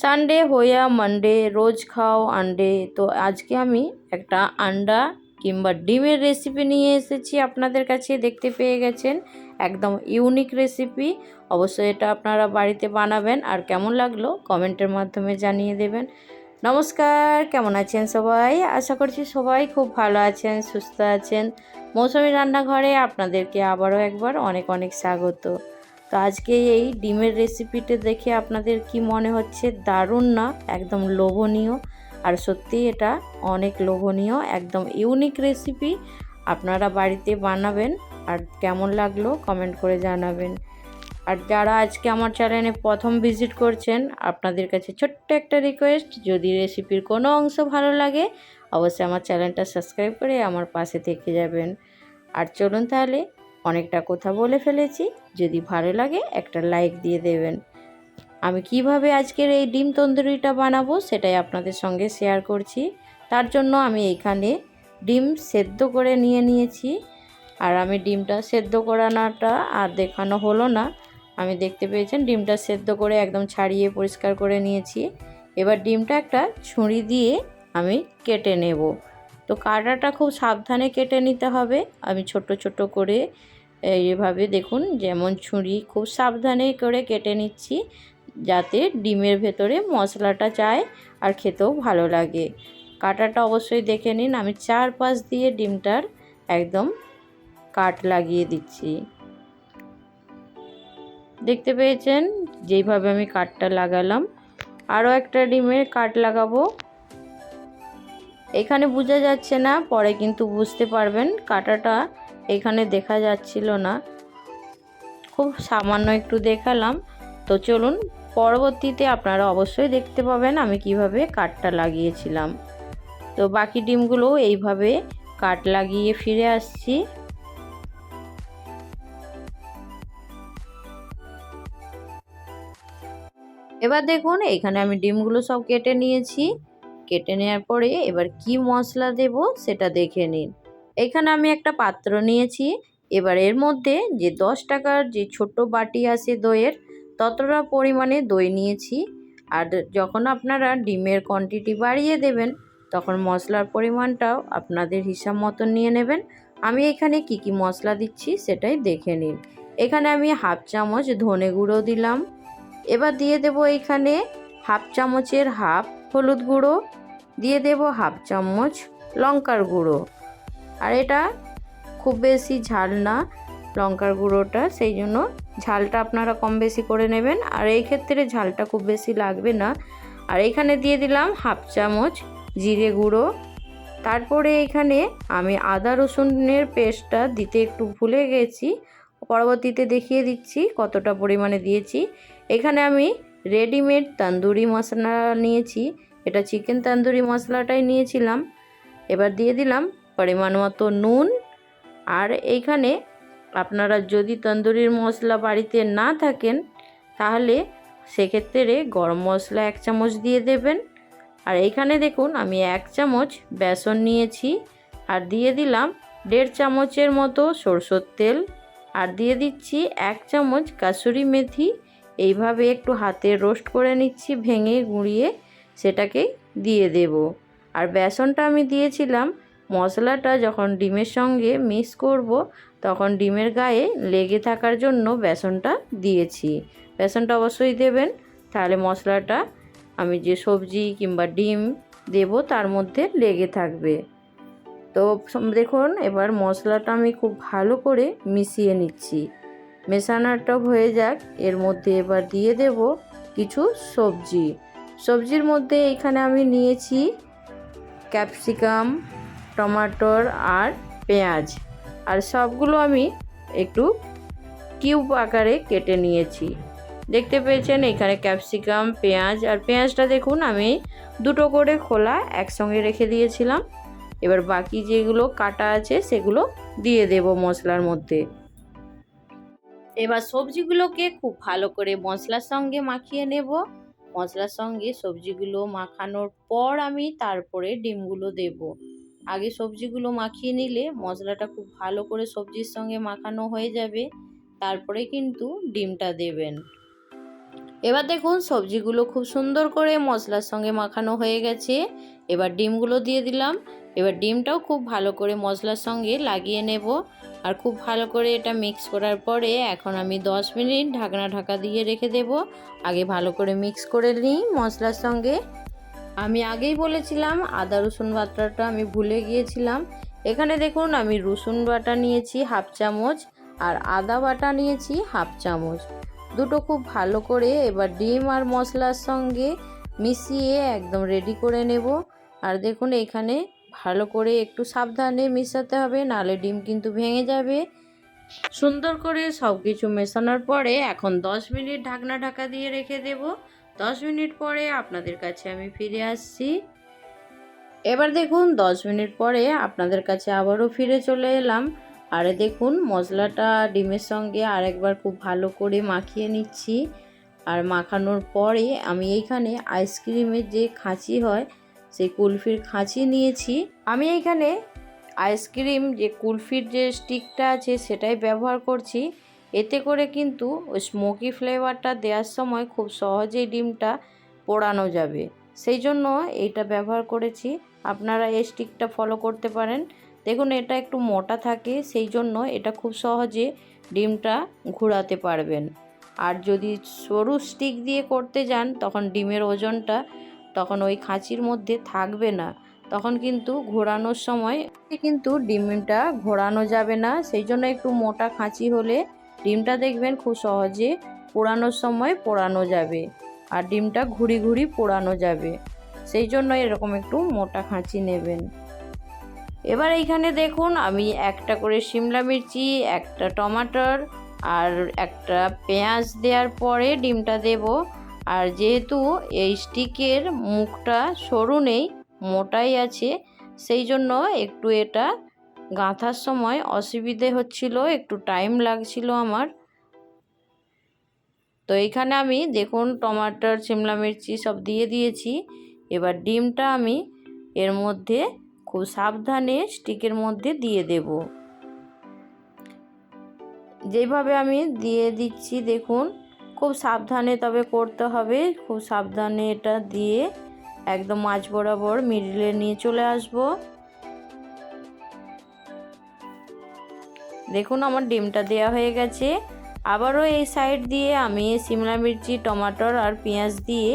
Sunday হইয়া Monday রোজ খাও আন্ডে। তো আজকে আমি একটা আন্ডা কিংবা ডিমের রেসিপি নিয়ে এসেছি, আপনাদের কাছে দেখতে পেয়ে গেছেন। একদম ইউনিক রেসিপি অবশ্যই এটা আপনারা বাড়িতে বানাবেন। আর কেমন লাগল কমেন্টের মাধ্যমে জানিয়ে দেবেন। নমস্কার, কেমন আছেন সবাই? আশা করছি সবাই খুব ভালো আছেন, সুস্থ আছেন। মৌসুমি রান্নাঘরে আপনাদেরকে আবারও একবার অনেক অনেক স্বাগত। তো আজকে এই ডিমের রেসিপিটা দেখে আপনাদের কি মনে হচ্ছে? দারুণ না? একদম লোভনীয়। আর সত্যি এটা অনেক লোভনীয়, একদম ইউনিক রেসিপি আপনারা বাড়িতে বানাবেন। আর কেমন লাগল কমেন্ট করে জানাবেন। আর যারা আজকে আমার চ্যানেলে প্রথম ভিজিট করছেন, আপনাদের কাছে ছোট্ট একটা রিকোয়েস্ট যদি রেসিপির কোনো অংশ ভালো লাগে, অবশ্যই আমার চ্যানেলটা সাবস্ক্রাইব করে আমার পাশে থেকে যাবেন। আর চলুন তাহলে অনেকটা কথা বলে ফেলেছি। যদি ভালো লাগে, একটা লাইক দিয়ে দেবেন। আমি কীভাবে আজকের এই ডিম তন্দুরিটা বানাবো, সেটাই আপনাদের সঙ্গে শেয়ার করছি। তার জন্য আমি এখানে ডিম সেদ্ধ করে নিয়ে নিয়েছি। আর আমি ডিমটা সেদ্ধ করানোটা আর দেখানো হলো না। আমি দেখতে পেয়েছেন, ডিমটা সেদ্ধ করে একদম ছাড়িয়ে পরিষ্কার করে নিয়েছি। এবার ডিমটা একটা ছুরি দিয়ে আমি কেটে নেব। তো কাটাটা খুব সাবধানে কেটে নিতে হবে। আমি ছোট ছোট করে এইভাবে দেখুন, যেমন ছুরি খুব সাবধানে করে কেটে নিচ্ছি, যাতে ডিমের ভেতরে মশলাটা যায় আর খেতেও ভালো লাগে। কাটাটা অবশ্যই দেখে নিন, আমি চার পাশ দিয়ে ডিমটার একদম কাট লাগিয়ে দিচ্ছি। দেখতে পেয়েছেন? যেইভাবে আমি কাঠটা লাগালাম। আরও একটা ডিমের কাঠ লাগাবো। এখানে বোঝা যাচ্ছে না, পরে কিন্তু বুঝতে পারবেন, কাটাটা এখানে দেখা যাচ্ছিল না। খুব সামান্য একটু দেখালাম। তো চলুন, পরবর্তীতে আপনারা অবশ্যই দেখতে পাবেন আমি কীভাবে কাঠটা লাগিয়েছিলাম। তো বাকি ডিমগুলো এইভাবে কাঠ লাগিয়ে ফিরে আসছি। এবার দেখুন, এখানে আমি ডিমগুলো সব কেটে নিয়েছি। কেটে নেওয়ার পরে এবার কি মশলা দেব সেটা দেখে নিন। এখানে আমি একটা পাত্র নিয়েছি। এবার এর মধ্যে যে দশ টাকার যে ছোট বাটি আছে দইয়ের, ততটা পরিমাণে দই নিয়েছি। আর যখন আপনারা ডিমের কোয়ান্টিটি বাড়িয়ে দেবেন, তখন মশলার পরিমাণটাও আপনাদের হিসাব মতন নিয়ে নেবেন। আমি এখানে কি কি মশলা দিচ্ছি সেটাই দেখে নিন। এখানে আমি হাফ চামচ ধনে গুঁড়ো দিলাম। এবার দিয়ে দেব এখানে হাফ চামচের হাফ হলুদ গুঁড়ো। দিয়ে দেব হাফ চামচ লঙ্কার গুঁড়ো। আর এটা খুব বেশি ঝাল না, লঙ্কার গুঁড়োটা, সেই জন্য ঝালটা আপনারা কম বেশি করে নেবেন। আর এই ক্ষেত্রে ঝালটা খুব বেশি লাগবে না। আর এখানে দিয়ে দিলাম হাফ চামচ জিরে গুঁড়ো। তারপরে এখানে আমি আদা রসুনের পেস্টটা দিতে একটু ভুলে গেছি। পরবর্তীতে দেখিয়ে দিচ্ছি কতটা পরিমাণে দিয়েছি। এখানে আমি রেডিমেড তান্দুরি মশলা নিয়েছি। এটা চিকেন তান্দুরি মশলাটাই নিয়েছিলাম। এবার দিয়ে দিলাম পরিমাণ মতো নুন। আর এইখানে আপনারা যদি তন্দুরির মশলা বাড়িতে না থাকেন, তাহলে সেক্ষেত্রে গরম মশলা এক চামচ দিয়ে দেবেন। আর এইখানে দেখুন, আমি এক চামচ বেসন নিয়েছি। আর দিয়ে দিলাম দেড় চামচের মতো সরষের তেল। আর দিয়ে দিচ্ছি এক চামচ কাসুরি মেথি। এইভাবে একটু হাতে রোস্ট করে নিচ্ছি, ভেঙে গুঁড়িয়ে সেটাকে দিয়ে দেব। আর বেসনটা আমি দিয়েছিলাম মশলাটা যখন ডিমের সঙ্গে মিক্স করব, তখন ডিমের গায়ে লেগে থাকার জন্য বেসনটা দিয়েছি। বেসনটা অবশ্যই দেবেন। তাহলে মশলাটা আমি যে সবজি কিংবা ডিম দেব, তার মধ্যে লেগে থাকবে। তো দেখুন, এবার মশলাটা আমি খুব ভালো করে মিশিয়ে নিচ্ছি। মেশানোটা হয়ে যাক। এর মধ্যে এবার দিয়ে দেব কিছু সবজি। সবজির মধ্যে এখানে আমি নিয়েছি ক্যাপসিকাম টমাটোর আর পেঁয়াজ। আর সবগুলো আমি একটু কিউব আকারে কেটে নিয়েছি। দেখতে পেয়েছেন এখানে ক্যাপসিকাম, পেঁয়াজ, আর পেঁয়াজটা দেখুন আমি দুটো করে খোলা একসঙ্গে রেখে দিয়েছিলাম। এবার বাকি যেগুলো কাটা আছে সেগুলো দিয়ে দেব মশলার মধ্যে। এবার সবজিগুলোকে খুব ভালো করে মশলার সঙ্গে মাখিয়ে নেব। মশলার সঙ্গে সবজিগুলো মাখানোর পর আমি তারপরে ডিমগুলো দেব। আগে সবজিগুলো মাখিয়ে নিলে মশলাটা খুব ভালো করে সবজির সঙ্গে মাখানো হয়ে যাবে। তারপরে কিন্তু ডিমটা দেবেন। এবার দেখুন সবজিগুলো খুব সুন্দর করে মশলার সঙ্গে মাখানো হয়ে গেছে। এবার ডিমগুলো দিয়ে দিলাম। এবার ডিমটাও খুব ভালো করে মশলার সঙ্গে লাগিয়ে নেব। আর খুব ভালো করে এটা মিক্স করার পরে এখন আমি 10 মিনিট ঢাকনা ঢাকা দিয়ে রেখে দেব। আগে ভালো করে মিক্স করে নিই মশলার সঙ্গে। আমি আগেই বলেছিলাম আদা, রসুন বাটাটা আমি ভুলে গিয়েছিলাম। এখানে দেখুন, আমি রসুন বাটা নিয়েছি হাফ চামচ আর আদা বাটা নিয়েছি হাফ চামচ। দুটো খুব ভালো করে এবার ডিম আর মশলার সঙ্গে মিশিয়ে একদম রেডি করে নেব। আর দেখুন, এখানে ভালো করে একটু সাবধানে মেশাতে হবে নাহলে ডিম কিন্তু ভেঙে যাবে। সুন্দর করে সব কিছু মেশানোর পরে এখন 10 মিনিট ঢাকনা ঢাকা দিয়ে রেখে দেব। 10 মিনিট পরে আপনাদের কাছে আমি ফিরে আসছি। এবার দেখুন 10 মিনিট পরে আপনাদের কাছে আবারও ফিরে চলে এলাম। আর দেখুন, মশলাটা ডিমের সঙ্গে আরেকবার খুব ভালো করে মাখিয়ে নিচ্ছি। আর মাখানোর পরে আমি এইখানে আইসক্রিমের যে খাঁচি হয়, সেই কুলফির খাঁচি নিয়েছি। আমি এইখানে আইসক্রিম যে কুলফির যে স্টিকটা আছে, সেটাই ব্যবহার করছি। এতে করে কিন্তু ওই স্মোকি ফ্লেভারটা দেওয়ার সময় খুব সহজেই ডিমটা পোড়ানো যাবে। সেই জন্য এইটা ব্যবহার করেছি। আপনারা এই স্টিকটা ফলো করতে পারেন। দেখুন, এটা একটু মোটা থাকে, সেই জন্য এটা খুব সহজে ডিমটা ঘোরাতে পারবেন। আর যদি সরু স্টিক দিয়ে করতে যান, তখন ডিমের ওজনটা তখন ওই খাঁচির মধ্যে থাকবে না। তখন কিন্তু ঘোরানোর সময় কিন্তু ডিমটা ঘোরানো যাবে না। সেই জন্য একটু মোটা খাঁচি হলে ডিমটা দেখবেন খুব সহজে পোড়ানোর সময় পোড়ানো যাবে আর ডিমটা ঘুরি ঘুরি পোড়ানো যাবে। সেই জন্য এরকম একটু মোটা খাঁচি নেবেন। এবার এইখানে দেখুন, আমি একটা করে শিমলা মির্চি, একটা টমাটোর আর একটা পেঁয়াজ দেওয়ার পরে ডিমটা দেব। আর যেহেতু এই স্টিকের মুখটা সরু নেই, মোটাই আছে, সেই জন্য একটু এটা গাঁথার সময় অসুবিধে হচ্ছিল, একটু টাইম লাগছিল আমার। তো এখানে আমি দেখুন, টমাটোর শিমলা মির্চি সব দিয়ে দিয়েছি। এবার ডিমটা আমি এর মধ্যে খুব সাবধানে স্টিকের মধ্যে দিয়ে দেব। যেভাবে আমি দিয়ে দিচ্ছি, দেখুন, খুব সাবধানে তবে করতে হবে। খুব সাবধানে এটা দিয়ে একদম মাছ বরাবর মিডিলে নিয়ে চলে আসব। দেখুন আমার ডিমটা দেওয়া হয়ে গেছে। আবারও এই সাইড দিয়ে আমি সিমলা মির্চি, টমাটোর আর পেঁয়াজ দিয়ে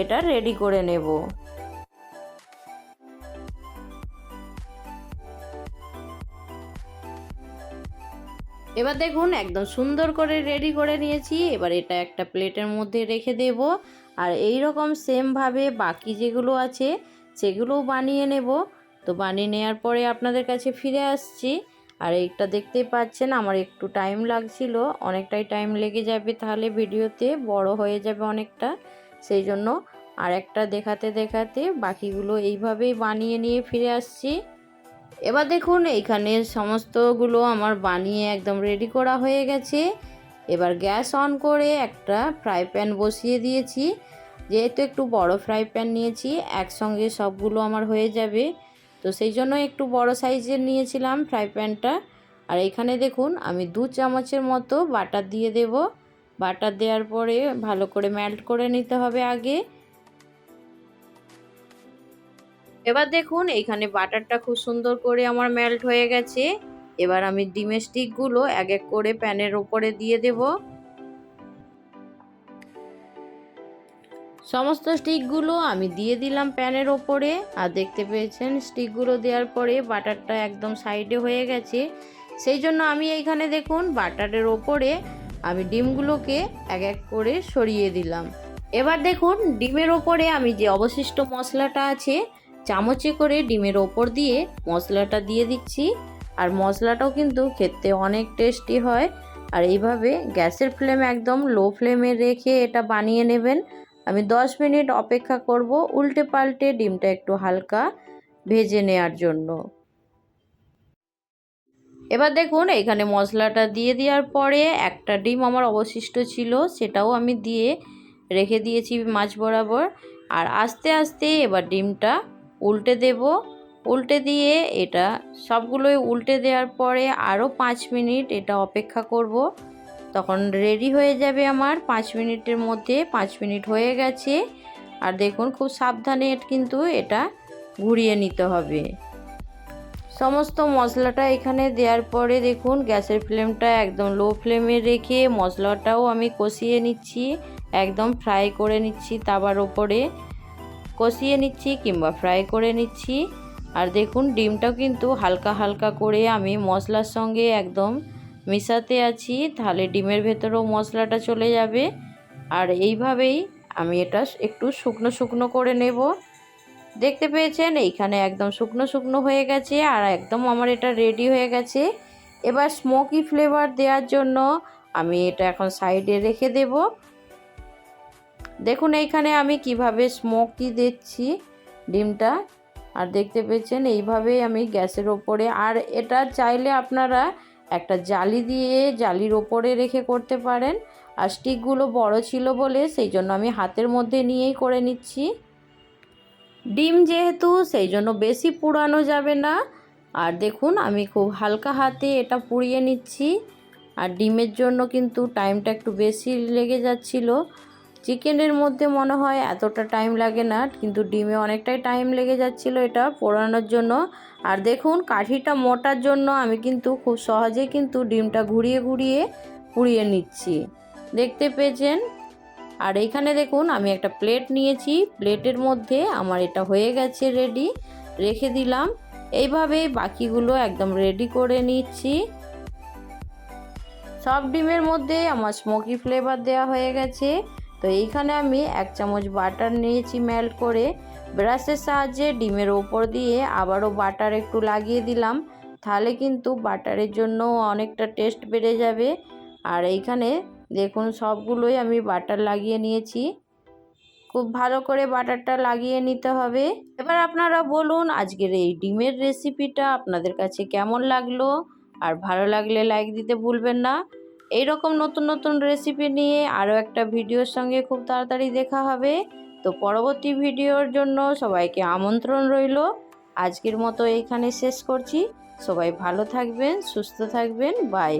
এটা রেডি করে নেব। এবার দেখুন একদম সুন্দর করে রেডি করে নিয়েছি। এবার এটা একটা প্লেটের মধ্যে রেখে দেব। আর এই রকম সেমভাবে বাকি যেগুলো আছে, সেগুলোও বানিয়ে নেব। তো বানিয়ে নেওয়ার পরে আপনাদের কাছে ফিরে আসছি। আর এইটা দেখতেই পাচ্ছেন, আমার একটু টাইম লাগছিল, অনেকটাই টাইম লেগে যাবে তাহলে ভিডিওতে, বড় হয়ে যাবে অনেকটা, সেই জন্য আর একটা দেখাতে দেখাতে বাকিগুলো এইভাবেই বানিয়ে নিয়ে ফিরে আসছি। এবার দেখুন এইখানে সমস্তগুলো আমার বানিয়ে একদম রেডি করা হয়ে গেছে। এবার গ্যাস অন করে একটা ফ্রাই প্যান বসিয়ে দিয়েছি। যেহেতু একটু বড় ফ্রাই প্যান নিয়েছি, একসঙ্গে সবগুলো আমার হয়ে যাবে। তো সেই জন্য একটু বড় সাইজের নিয়েছিলাম ফ্রাই প্যানটা। আর এখানে দেখুন, আমি দু চামচের মতো বাটার দিয়ে দেব। বাটার দেওয়ার পরে ভালো করে মেল্ট করে নিতে হবে আগে। এবার দেখুন এইখানে বাটারটা খুব সুন্দর করে আমার মেল্ট হয়ে গেছে। এবার আমি ডিমের স্টিকগুলো এক এক করে প্যানের ওপরে দিয়ে দেব। সমস্ত স্টিকগুলো আমি দিয়ে দিলাম প্যানের ওপরে। আর দেখতে পেয়েছেন, স্টিকগুলো দেওয়ার পরে বাটারটা একদম সাইডে হয়ে গেছে। সেই জন্য আমি এইখানে দেখুন, বাটারের ওপরে আমি ডিমগুলোকে এক এক করে সরিয়ে দিলাম। এবার দেখুন, ডিমের ওপরে আমি যে অবশিষ্ট মশলাটা আছে, চামচে করে ডিমের ওপর দিয়ে মশলাটা দিয়ে দিচ্ছি। আর মশলাটাও কিন্তু খেতে অনেক টেস্টি হয়। আর এইভাবে গ্যাসের ফ্লেম একদম লো ফ্লেমে রেখে এটা বানিয়ে নেবেন। আমি 10 মিনিট অপেক্ষা করব উল্টে পাল্টে ডিমটা একটু হালকা ভেজে নেওয়ার জন্য। এবার দেখুন, এখানে মশলাটা দিয়ে দেওয়ার পরে একটা ডিম আমার অবশিষ্ট ছিল, সেটাও আমি দিয়ে রেখে দিয়েছি মাছ বরাবর। আর আস্তে আস্তে এবার ডিমটা উল্টে দেব। উল্টে দিয়ে এটা সবগুলোই উল্টে দেওয়ার পরে আরও পাঁচ মিনিট এটা অপেক্ষা করব। তখন রেডি হয়ে যাবে আমার। পাঁচ মিনিটের মধ্যে, পাঁচ মিনিট হয়ে গেছে। আর দেখুন, খুব সাবধানে কিন্তু এটা ঘুরিয়ে নিতে হবে। সমস্ত মশলাটা এখানে দেওয়ার পরে দেখুন, গ্যাসের ফ্লেমটা একদম লো ফ্লেমে রেখে মশলাটাও আমি কষিয়ে নিচ্ছি। একদম ফ্রাই করে নিচ্ছি তাবার ওপরে কষিয়ে নিচ্ছি কিংবা ফ্রাই করে নিচ্ছি। আর দেখুন, ডিমটাও কিন্তু হালকা হালকা করে আমি মশলার সঙ্গে একদম মিশাতে আছি, তাহলে ডিমের ভেতরেও মশলাটা চলে যাবে। আর এইভাবেই আমি এটা একটু শুকনো শুকনো করে নেব। দেখতে পেয়েছেন, এইখানে একদম শুকনো শুকনো হয়ে গেছে আর একদম আমার এটা রেডি হয়ে গেছে। এবার স্মোকি ফ্লেভার দেওয়ার জন্য আমি এটা এখন সাইডে রেখে দেব। দেখুন, এইখানে আমি কীভাবে স্মোকি দিচ্ছি ডিমটা। আর দেখতে পেয়েছেন, এইভাবেই আমি গ্যাসের ওপরে। আর এটা চাইলে আপনারা একটা জালি দিয়ে জালির ওপরে রেখে করতে পারেন। আর স্টিকগুলো বড় ছিল বলে সেই জন্য আমি হাতের মধ্যে নিয়েই করে নিচ্ছি। ডিম যেহেতু সেই জন্য বেশি পুড়ানো যাবে না। আর দেখুন, আমি খুব হালকা হাতে এটা পুড়িয়ে নিচ্ছি। আর ডিমের জন্য কিন্তু টাইমটা একটু বেশি লেগে যাচ্ছিল। চিকেনের মধ্যে মনে হয় এতটা টাইম লাগে না, কিন্তু ডিমে অনেকটাই টাইম লেগে যাচ্ছিল এটা পোড়ানোর জন্য। আর দেখুন, কাঠিটা মোটার জন্য আমি কিন্তু খুব সহজে কিন্তু ডিমটা ঘুরিয়ে ঘুরিয়ে পুড়িয়ে নিচ্ছি। দেখতে পেয়েছেন? আর এইখানে দেখুন, আমি একটা প্লেট নিয়েছি। প্লেটের মধ্যে আমার এটা হয়ে গেছে রেডি রেখে দিলাম। এইভাবে বাকিগুলো একদম রেডি করে নিচ্ছি। সব ডিমের মধ্যে আমার স্মোকি ফ্লেভার দেওয়া হয়ে গেছে। তো এইখানে আমি এক চামচ বাটার নিয়েছি মেল্ট করে। ব্রাশের সাহায্যে ডিমের ওপর দিয়ে আবারও বাটার একটু লাগিয়ে দিলাম। তাহলে কিন্তু বাটারের জন্য অনেকটা টেস্ট বেড়ে যাবে। আর এইখানে দেখুন সবগুলোই আমি বাটার লাগিয়ে নিয়েছি। খুব ভালো করে বাটারটা লাগিয়ে নিতে হবে। এবার আপনারা বলুন আজকের এই ডিমের রেসিপিটা আপনাদের কাছে কেমন লাগল? আর ভালো লাগলে লাইক দিতে ভুলবেন না। এই রকম নতুন নতুন রেসিপি নিয়ে আরও একটা ভিডিওর সঙ্গে খুব তাড়াতাড়ি দেখা হবে। তো পরবর্তী ভিডিওর জন্য সবাইকে আমন্ত্রণ রইল। আজকের মতো এইখানে শেষ করছি। সবাই ভালো থাকবেন, সুস্থ থাকবেন। বাই